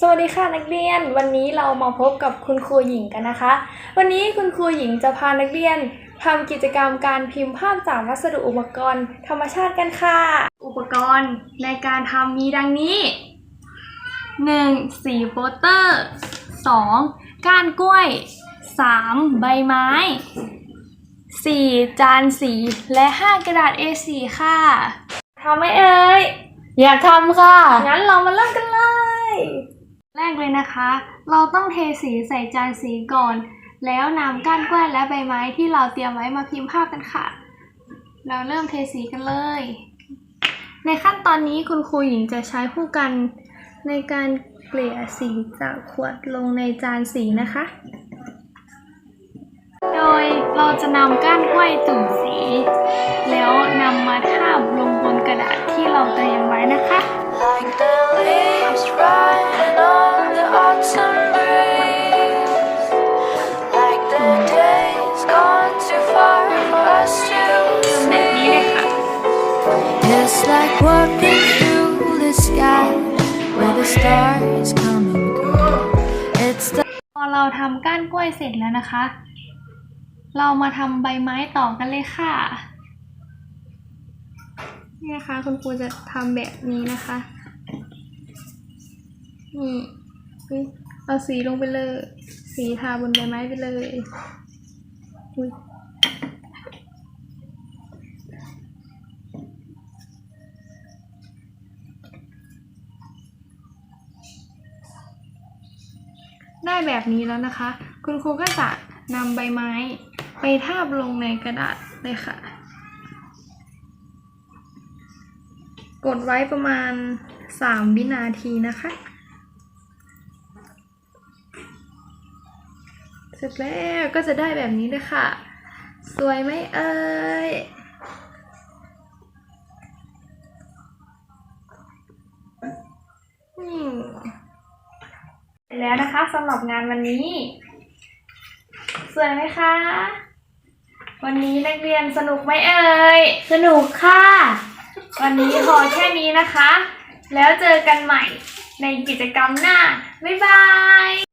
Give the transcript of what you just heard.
สวัสดีค่ะนักเรียน วันนี้เรามาพบกับคุณครูหญิงกันนะคะ วันนี้คุณครูหญิงจะพานักเรียนทำกิจกรรมการพิมพ์ภาพจากวัสดุอุปกรณ์ ธรรมชาติกันค่ะ อุปกรณ์ในการทำมีดังนี้ 1. สีโปสเตอร์ 2. ก้านกล้วย 3. ใบไม้ 4. จานสี และ 5 กระดาษ A4 ค่ะทำไหมเอ่ยอยากทำค่ะ งั้นเรามาเริ่มกันเลย แรกเลยนะคะ เราต้องเทสีใส่จานสีก่อน แล้วนำก้านกล้วยและใบไม้ที่เราเตรียมไว้มาพิมพ์ภาพกันค่ะ เราเริ่มเทสีกันเลย ในขั้นตอนนี้คุณครูหญิงจะใช้ผู้กันในการเกลี่ยสีจากขวดลงในจานสีนะคะ โดยเราจะนำก้านกล้วยจุ่มสี แล้วนำมาทา like walking through the sky where the stars come and go. It's the พอเราทำก้านกล้วยเสร็จแล้วนะคะ เรามาทำใบไม้ต่อกันเลยค่ะนี่นะคะ คุณครูจะทำแบบนี้นะคะนี่อุ๊ยเอาสีลงไปเลย สีทาบนใบไม้ไปเลยอุ๊ย ได้แบบนี้แล้วนะคะ คุณครูก็จะนำใบไม้ไปทาบลงในกระดาษเลยค่ะ กดไว้ประมาณ 3 วินาทีนะคะ เสร็จแล้วก็จะได้แบบนี้เลยค่ะ สวยไหมเอ่ย อืมเสร็จ แล้วนะคะสำหรับงานวันนี้ สวยไหมคะ วันนี้นักเรียนสนุกไหมเอ่ย สนุกค่ะ วันนี้พอแค่นี้นะคะ แล้วเจอกันใหม่ในกิจกรรมหน้า บ๊ายบาย